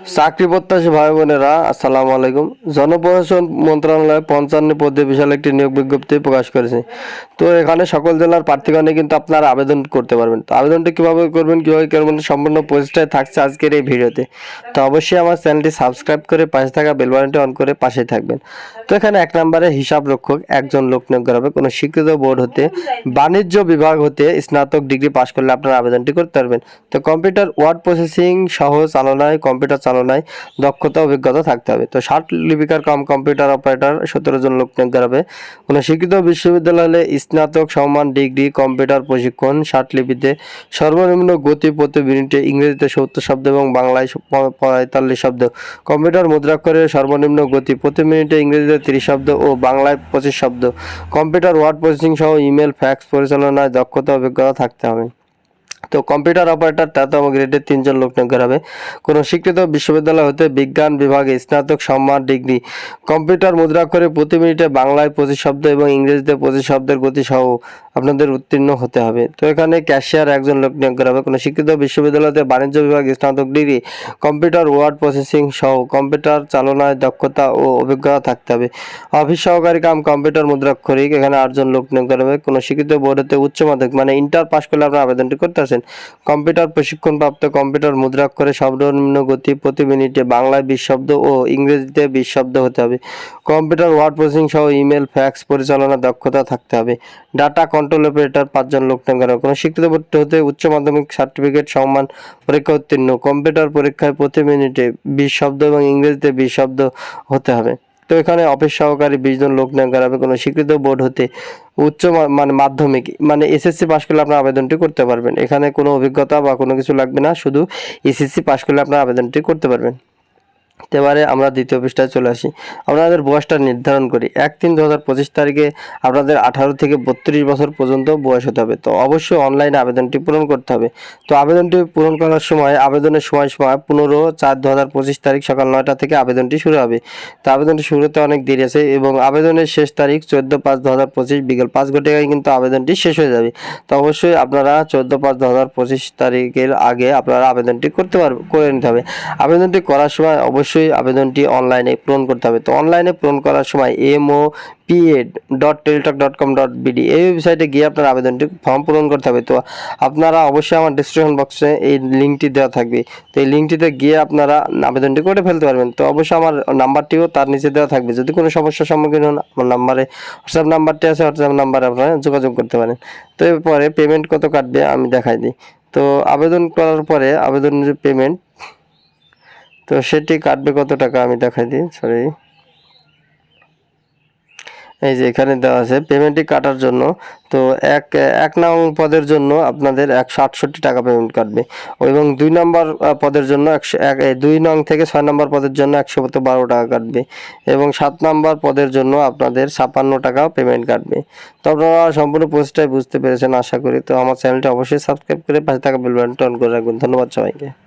চাকরি প্রত্যাশী ভাই বোনেরা, আসসালামু আলাইকুম। জনপ্রশাসন মন্ত্রণালয় পঞ্চান্ন পদে বিশাল একটি নিয়োগ বিজ্ঞপ্তি প্রকাশ করেছে। তো এখানে সকল জেলার প্রার্থীগণে কিন্তু আপনারা আবেদন করতে পারবেন। তো আবেদনটি কীভাবে করবেন কীভাবে করবেন সম্পূর্ণ পোস্টটাই থাকছে আজকের এই ভিডিওতে। তো অবশ্যই আমার চ্যানেলটি সাবস্ক্রাইব করে পাশে থাকা বেল অন করে পাশেই থাকবেন। তো এখানে এক নম্বরে হিসাব রক্ষক একজন লোক নিয়োগ করা হবে। কোনো স্বীকৃত বোর্ড হতে, বাণিজ্য বিভাগ হতে স্নাতক ডিগ্রি পাশ করলে আপনারা আবেদনটি করতে পারবেন। তো কম্পিউটার ওয়ার্ড প্রসেসিং সহ চালনায় কম্পিউটার চালনায় দক্ষতা, অভিজ্ঞতা থাকতে হবে। তো ষাট লিপিকার কাম কম্পিউটার অপারেটর, সতেরো জন লোক নিয়োগ করা হবে। কোনো শিক্ষিত বিশ্ববিদ্যালয় স্নাতক সম্মান ডিগ্রি কম্পিউটার প্রশিক্ষণ, ষাট লিপিতে সর্বনিম্ন গতি প্রতি মিনিটে ইংরেজিতে সত্তর শব্দ এবং বাংলায় পঁয়তাল্লিশ শব্দ। কম্পিউটার মুদ্রাক্ষরের সর্বনিম্ন গতি প্রতি মিনিটে ইংরেজিতে তিরিশ শব্দ ও বাংলায় পঁচিশ শব্দ। কম্পিউটার ওয়ার্ড প্রসেসিং সহ ইমেল, ফ্যাক্স পরিচালনায় দক্ষতা, অভিজ্ঞতা থাকতে হবে। তো কম্পিউটার অপারেটর তেরোতম গ্রেডের তিনজন লোক নিয়োগ করা হবে কোনো স্বীকৃত বিশ্ববিদ্যালয় হতে বিজ্ঞান বিভাগে স্নাতক সম্মান ডিগ্রি। কম্পিউটার মুদ্রাক্ষরে প্রতি মিনিটে বাংলায় পঁচিশ শব্দ এবং ইংরেজিতে পঁচিশ শব্দের গতি সহ আপনাদের উত্তীর্ণ হতে হবে। তো এখানে ক্যাশিয়ার একজন লোক নিয়োগ করা হবে কোনো শিক্ষিত বিশ্ববিদ্যালয়তে বাণিজ্য বিভাগে স্নাতক ডিগ্রি, কম্পিউটার, ওয়ার্ড প্রসেসিং সহ কম্পিউটার চালনায় দক্ষতা ও অভিজ্ঞতা থাকতে হবে। অফিস সহকারী কাম কম্পিউটার মুদ্রাক্ষরিক এখানে আটজন লোক নিয়োগ করা হবে কোনো শিক্ষিত বোর্ড হতে উচ্চ মাধ্যমিক মানে ইন্টার পাস করলে আপনার আবেদনটি করতে আসেন কম্পিউটার প্রশিক্ষণপ্রাপ্ত কম্পিউটার মুদ্রাক্ষরে সর্বনিম্ন গতি প্রতি মিনিটে বাংলায় বিশ শব্দ ও ইংরেজিতে বিশ শব্দ হতে হবে। কম্পিউটার, ওয়ার্ড প্রসেসিং সহ ইমেল, ফ্যাক্স পরিচালনা দক্ষতা থাকতে হবে। ডাটা কন্ট্রোল অপারেটর পাঁচজন লোক করা কোনো শিক্ষিত বোর্ড হতে উচ্চ মাধ্যমিক সার্টিফিকেট সম্মান পরীক্ষা উত্তীর্ণ। কম্পিউটার পরীক্ষায় প্রতি মিনিটে বিশ শব্দ এবং ইংরেজিতে বিশ শব্দ হতে হবে। তো এখানে অফিস সহকারী বিশ জন লোক নিয়োগ করা হবে কোনো স্বীকৃত বোর্ড হতে উচ্চ মানে মাধ্যমিক মানে এসএসসি পাশ করলে আপনার আবেদনটি করতে পারবেন। এখানে কোনো অভিজ্ঞতা বা কোনো কিছু লাগবে না, শুধু এসএসসি পাশ করলে আপনার আবেদনটি করতে পারবেন। এবারে আমরা দ্বিতীয় পৃষ্ঠায় চলে আসি। আপনাদের বয়সটা নির্ধারণ করি। এক তিন দু হাজার পঁচিশ তারিখে আপনাদের আঠারো থেকে বত্রিশ বছর পর্যন্ত বয়স হতে হবে। তো অবশ্যই অনলাইনে আবেদনটি পূরণ করতে হবে। তো আবেদনটি পূরণ করার সময়, আবেদনের সময় সময় পনেরো চার দু হাজার পঁচিশ তারিখ সকাল নয়টা থেকে আবেদনটি শুরু হবে। তো আবেদনটি শুরু হতে অনেক দেরি আছে এবং আবেদনের শেষ তারিখ চোদ্দ পাঁচ দু হাজার পঁচিশ বিকেল পাঁচ ঘটিকায় কিন্তু আবেদনটি শেষ হয়ে যাবে। তো অবশ্যই আপনারা চোদ্দ পাঁচ দু হাজার পঁচিশ তারিখের আগে আপনারা আবেদনটি করতে পারবে, করে নিতে হবে। আবেদনটি করার সময় অবশ্যই আবেদনটি অনলাইনে পূরণ করতে হবে। তো অনলাইনে পূরণ করার সময় MO PAD dot Teletalk dot com dot BD এই ওয়েবসাইটে গিয়ে আপনার আবেদনটি ফর্ম পূরণ করতে হবে। তো আপনারা অবশ্যই আমার ডিসক্রিপশন বক্সে এই লিঙ্কটি দেওয়া থাকবে। তো এই লিঙ্কটিতে গিয়ে আপনারা আবেদনটি করে ফেলতে পারবেন। তো অবশ্যই আমার নাম্বারটিও তার নিচে দেওয়া থাকবে। যদি কোনো সমস্যার সম্মুখীন হন, আমার নাম্বারে হোয়াটসঅ্যাপ নাম্বারটি আছে হোয়াটসঅ্যাপ নাম্বারে আপনারা যোগাযোগ করতে পারেন। তো এরপরে পেমেন্ট কত কাটবে আমি দেখাই দিই। তো আবেদন করার পরে আবেদনের পেমেন্ট তো সেটি কাটবে কত টাকা আমি দেখাই দিই সরি এই যে এখানে দেওয়া আছে পেমেন্টটি কাটার জন্য। তো এক এক নং পদের জন্য আপনাদের একশো আটষট্টি টাকা পেমেন্ট কাটবে। এবং দুই নম্বর পদের জন্য একশো, এক দুই নং থেকে ছয় নম্বর পদের জন্য একশো বারো টাকা কাটবে। এবং সাত নম্বর পদের জন্য আপনাদের ছাপান্ন টাকা পেমেন্ট কাটবে। তো আপনারা সম্পূর্ণ পোস্টটাই বুঝতে পেরেছেন, আশা করি। তো আমার চ্যানেলটি অবশ্যই সাবস্ক্রাইব করে পাশে থাকা বেল বাটনটা অন করে রাখবেন। ধন্যবাদ সবাইকে।